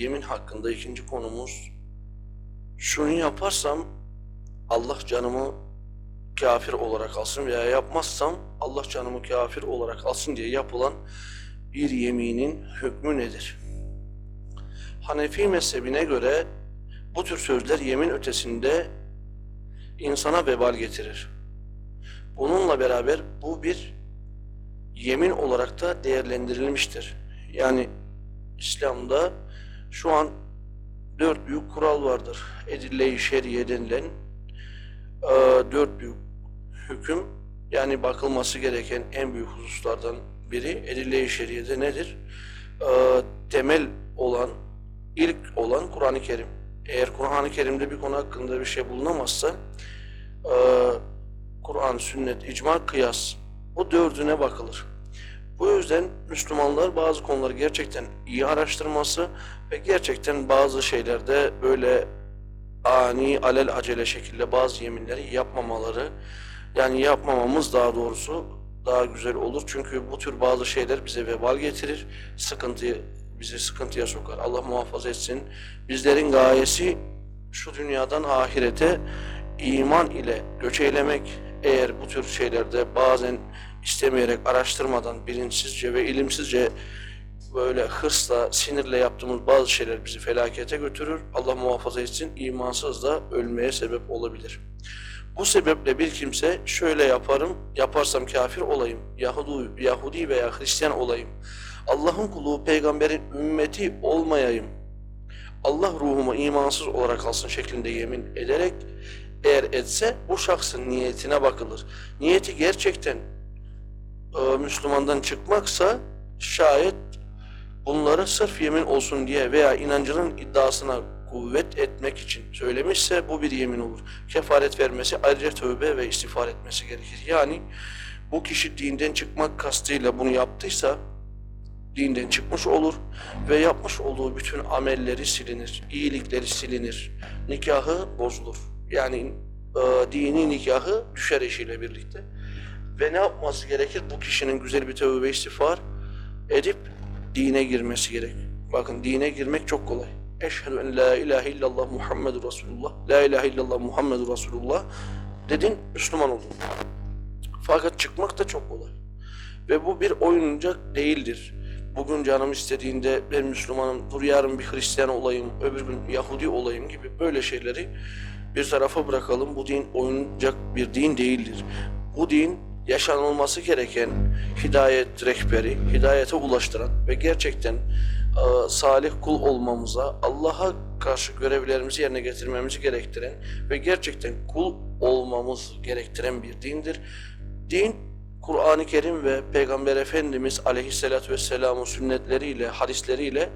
Yemin hakkında ikinci konumuz şunu yaparsam Allah canımı kafir olarak alsın veya yapmazsam Allah canımı kafir olarak alsın diye yapılan bir yeminin hükmü nedir? Hanefi mezhebine göre bu tür sözler yemin ötesinde insana vebal getirir. Bununla beraber bu bir yemin olarak da değerlendirilmiştir. Yani İslam'da şu an dört büyük kural vardır. Edille-i şeriye denilen e, dört büyük hüküm yani bakılması gereken en büyük hususlardan biri Edille-i şeriyede nedir? E, temel olan, ilk olan Kur'an-ı Kerim. Eğer Kur'an-ı Kerim'de bir konu hakkında bir şey bulunamazsa e, Kur'an, sünnet, icma, kıyas bu dördüne bakılır. Bu yüzden Müslümanlar bazı konuları gerçekten iyi araştırması ve gerçekten bazı şeylerde böyle ani, alel acele şekilde bazı yeminleri yapmamaları yani yapmamamız daha doğrusu daha güzel olur. Çünkü bu tür bazı şeyler bize vebal getirir, sıkıntıyı bizi sıkıntıya sokar. Allah muhafaza etsin. Bizlerin gayesi şu dünyadan ahirete iman ile göç eylemek. Eğer bu tür şeylerde bazen istemeyerek, araştırmadan, bilinçsizce ve ilimsizce böyle hırsla, sinirle yaptığımız bazı şeyler bizi felakete götürür. Allah muhafaza etsin, imansız da ölmeye sebep olabilir. Bu sebeple bir kimse şöyle yaparım, yaparsam kafir olayım, Yahudi, Yahudi veya Hristiyan olayım, Allah'ın kulu, peygamberin ümmeti olmayayım, Allah ruhumu imansız olarak alsın şeklinde yemin ederek eğer etse bu şahsın niyetine bakılır. Niyeti gerçekten e, Müslümandan çıkmaksa şayet bunları sırf yemin olsun diye veya inancının iddiasına kuvvet etmek için söylemişse bu bir yemin olur. Kefaret vermesi ayrıca tövbe ve istiğfar etmesi gerekir. Yani bu kişi dinden çıkmak kastıyla bunu yaptıysa dinden çıkmış olur ve yapmış olduğu bütün amelleri silinir, iyilikleri silinir, nikahı bozulur. Yani e, dini nikahı düşer eşiyle birlikte. Ve ne yapması gerekir? Bu kişinin güzel bir tövbe istiğfar edip dine girmesi gerek. Bakın dine girmek çok kolay. Eşhedü en la ilahe illallah Muhammedur Resulullah. La ilahe illallah Muhammedur Resulullah dedin Müslüman oldun. Fakat çıkmak da çok kolay. Ve bu bir oyuncak değildir. Bugün canım istediğinde ben Müslümanım, dur yarın bir Hristiyan olayım, öbür gün Yahudi olayım gibi böyle şeyleri bir tarafa bırakalım. Bu din oyuncak bir din değildir. Bu din yaşanılması gereken hidayet rehberi, hidayete ulaştıran ve gerçekten e, salih kul olmamıza, Allah'a karşı görevlerimizi yerine getirmemizi gerektiren ve gerçekten kul olmamız gerektiren bir dindir. Din Kur'an-ı Kerim ve Peygamber Efendimiz Aleyhisselatü Vesselam'ın sünnetleriyle, hadisleriyle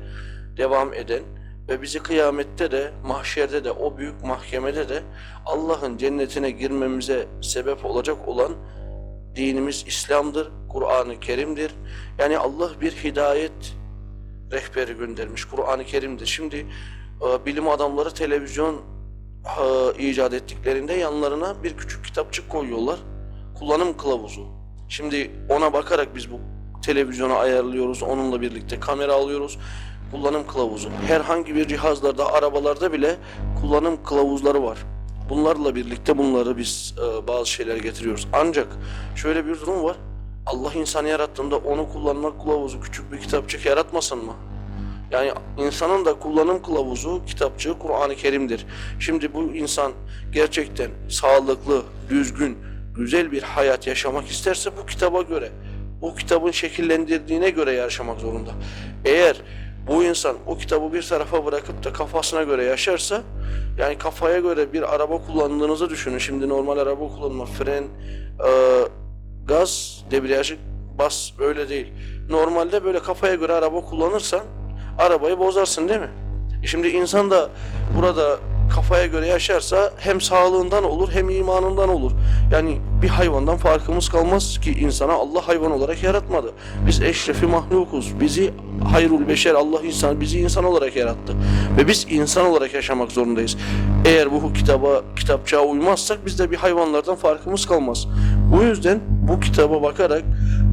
devam eden ve bizi kıyamette de, mahşerde de, o büyük mahkemede de Allah'ın cennetine girmemize sebep olacak olan dinimiz İslam'dır, Kur'an-ı Kerim'dir. Yani Allah bir hidayet rehberi göndermiş, Kur'an-ı Kerim'dir. Şimdi e, bilim adamları televizyon e, icat ettiklerinde yanlarına bir küçük kitapçık koyuyorlar. Kullanım kılavuzu. Şimdi ona bakarak biz bu televizyonu ayarlıyoruz. Onunla birlikte kamera alıyoruz. Kullanım kılavuzu. Herhangi bir cihazlarda, arabalarda bile kullanım kılavuzları var. Bunlarla birlikte bunları biz e, bazı şeyler getiriyoruz. Ancak şöyle bir durum var. Allah insanı yarattığında onu kullanmak kılavuzu küçük bir kitapçık yaratmasın mı? Yani insanın da kullanım kılavuzu, kitapçığı Kur'an-ı Kerim'dir. Şimdi bu insan gerçekten sağlıklı, düzgün, güzel bir hayat yaşamak isterse bu kitaba göre, bu kitabın şekillendirdiğine göre yaşamak zorunda. Eğer bu insan o kitabı bir tarafa bırakıp da kafasına göre yaşarsa, yani kafaya göre bir araba kullandığınızı düşünün. Şimdi normal araba kullanma, fren, e, gaz, debriyajı bas öyle değil. Normalde böyle kafaya göre araba kullanırsan arabayı bozarsın değil mi? E Şimdi insan da burada kafaya göre yaşarsa hem sağlığından olur hem imanından olur. Yani bir hayvandan farkımız kalmaz ki insana Allah hayvan olarak yaratmadı. Biz eşrefi mahlukuz. Bizi hayrul beşer Allah insan bizi insan olarak yarattı. Ve biz insan olarak yaşamak zorundayız. Eğer bu kitaba kitapçığa uymazsak biz de bir hayvanlardan farkımız kalmaz. Bu yüzden bu kitaba bakarak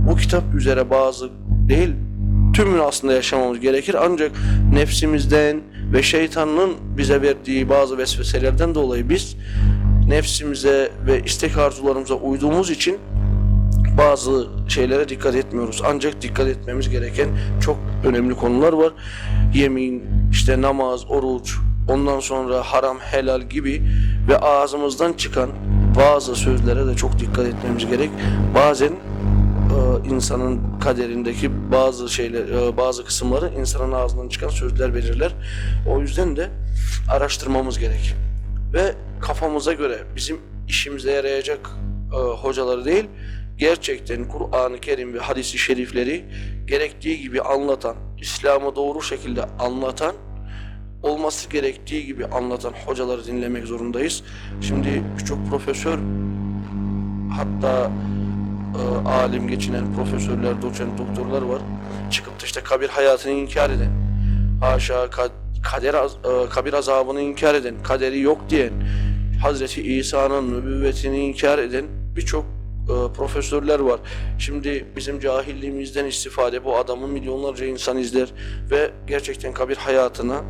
bu kitap üzere bazı değil tümünü aslında yaşamamız gerekir. Ancak nefsimizden ve şeytanın bize verdiği bazı vesveselerden dolayı biz nefsimize ve istek arzularımıza uyduğumuz için bazı şeylere dikkat etmiyoruz. Ancak dikkat etmemiz gereken çok önemli konular var. Yemin, işte namaz, oruç, ondan sonra haram, helal gibi ve ağzımızdan çıkan bazı sözlere de çok dikkat etmemiz gerek. Bazen insanın kaderindeki bazı şeyler, e, bazı kısımları insanın ağzından çıkan sözler belirler. O yüzden de araştırmamız gerek. Ve kafamıza göre bizim işimize yarayacak e, hocaları değil, gerçekten Kur'an-ı Kerim ve hadisi şerifleri gerektiği gibi anlatan, İslam'ı doğru şekilde anlatan, olması gerektiği gibi anlatan hocaları dinlemek zorundayız. Şimdi birçok profesör hatta e, alim geçinen profesörler, doçent doktorlar var. Çıkıp da işte kabir hayatını inkar eden, haşa ka- kader az- e, kabir azabını inkar eden, kaderi yok diyen, Hazreti İsa'nın nübüvvetini inkar eden birçok e, profesörler var. Şimdi bizim cahilliğimizden istifade bu adamı milyonlarca insan izler ve gerçekten kabir hayatına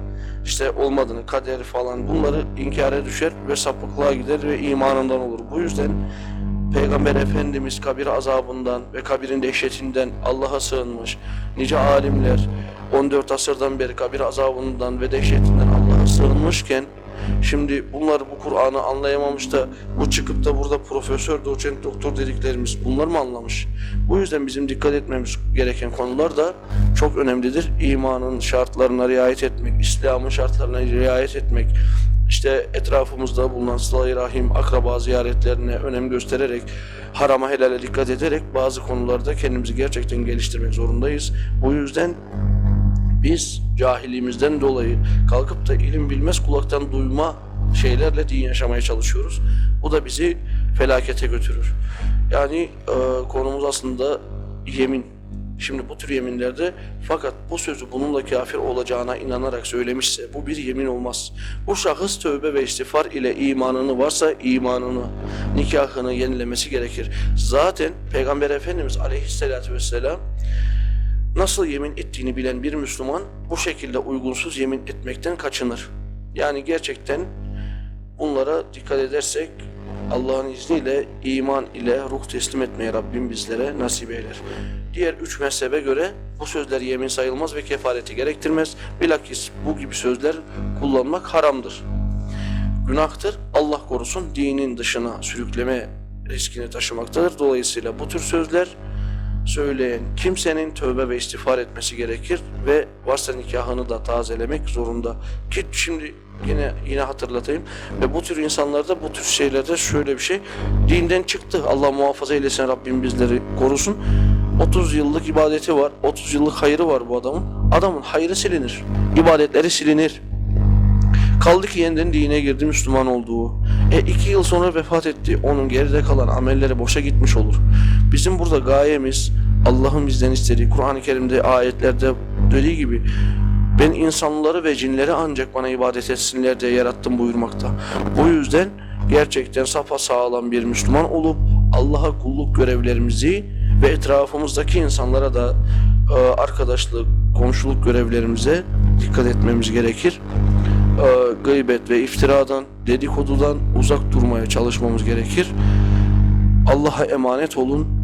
işte olmadığını, kader falan bunları inkara düşer ve sapıklığa gider ve imanından olur. Bu yüzden Peygamber Efendimiz kabir azabından ve kabirin dehşetinden Allah'a sığınmış. Nice alimler 14 asırdan beri kabir azabından ve dehşetinden Allah'a sığınmışken şimdi bunlar bu Kur'an'ı anlayamamış da bu çıkıp da burada profesör, doçent, doktor dediklerimiz bunlar mı anlamış? Bu yüzden bizim dikkat etmemiz gereken konular da çok önemlidir. İmanın şartlarına riayet etmek, İslam'ın şartlarına riayet etmek, işte etrafımızda bulunan sıla rahim, akraba ziyaretlerine önem göstererek, harama helale dikkat ederek bazı konularda kendimizi gerçekten geliştirmek zorundayız. Bu yüzden biz cahilliğimizden dolayı kalkıp da ilim bilmez kulaktan duyma şeylerle din yaşamaya çalışıyoruz. Bu da bizi felakete götürür. Yani e, konumuz aslında yemin. Şimdi bu tür yeminlerde fakat bu sözü bununla kafir olacağına inanarak söylemişse bu bir yemin olmaz. Bu şahıs tövbe ve istiğfar ile imanını varsa imanını, nikahını yenilemesi gerekir. Zaten Peygamber Efendimiz aleyhissalatü vesselam nasıl yemin ettiğini bilen bir Müslüman bu şekilde uygunsuz yemin etmekten kaçınır. Yani gerçekten bunlara dikkat edersek Allah'ın izniyle iman ile ruh teslim etmeye Rabbim bizlere nasip eyler. Diğer üç mezhebe göre bu sözler yemin sayılmaz ve kefareti gerektirmez. Bilakis bu gibi sözler kullanmak haramdır. Günahtır. Allah korusun dinin dışına sürükleme riskini taşımaktadır. Dolayısıyla bu tür sözler söyleyen kimsenin tövbe ve istiğfar etmesi gerekir ve varsa nikahını da tazelemek zorunda. Ki şimdi yine yine hatırlatayım ve bu tür insanlarda bu tür şeylerde şöyle bir şey dinden çıktı. Allah muhafaza eylesin Rabbim bizleri korusun. 30 yıllık ibadeti var. 30 yıllık hayrı var bu adamın. Adamın hayrı silinir. ibadetleri silinir. Kaldı ki yeniden dine girdi Müslüman olduğu. E iki yıl sonra vefat etti. Onun geride kalan amelleri boşa gitmiş olur. Bizim burada gayemiz Allah'ın bizden istediği Kur'an-ı Kerim'de ayetlerde dediği gibi ben insanları ve cinleri ancak bana ibadet etsinler diye yarattım buyurmakta. Bu yüzden gerçekten safa sağlam bir Müslüman olup Allah'a kulluk görevlerimizi ve etrafımızdaki insanlara da e, arkadaşlık, komşuluk görevlerimize dikkat etmemiz gerekir e, gıybet ve iftiradan, dedikodudan uzak durmaya çalışmamız gerekir. Allah'a emanet olun.